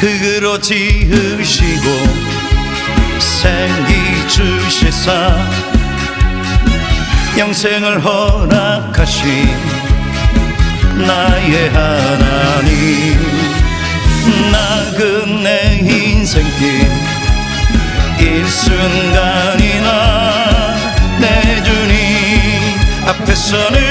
흙으로 지으시고 생기 주시사 영생을 허락하신 나의 하나님. 순간이나 내 주님 앞에 서는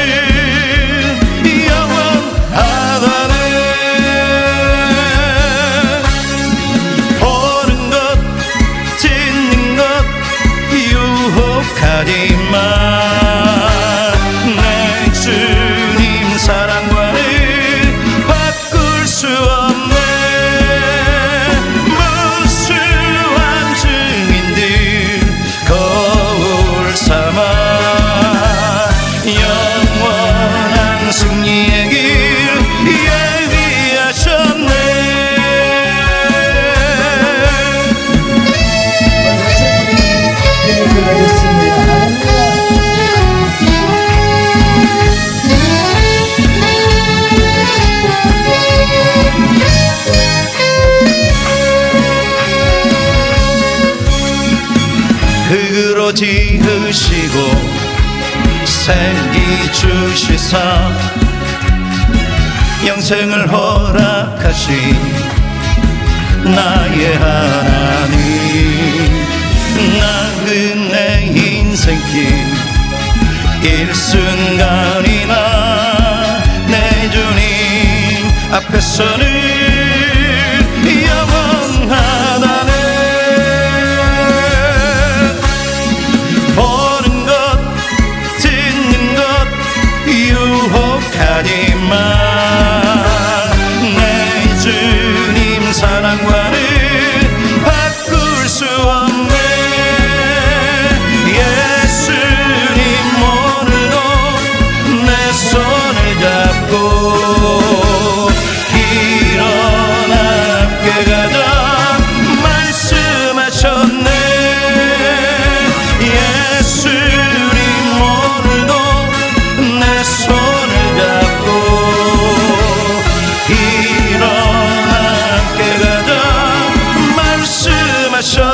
흙으로 지으시고 생기 주시사 영생을 허락하신 나의 하나님. 나그네 인생길 일순간이나 내 주님 앞에 서는 my yaşa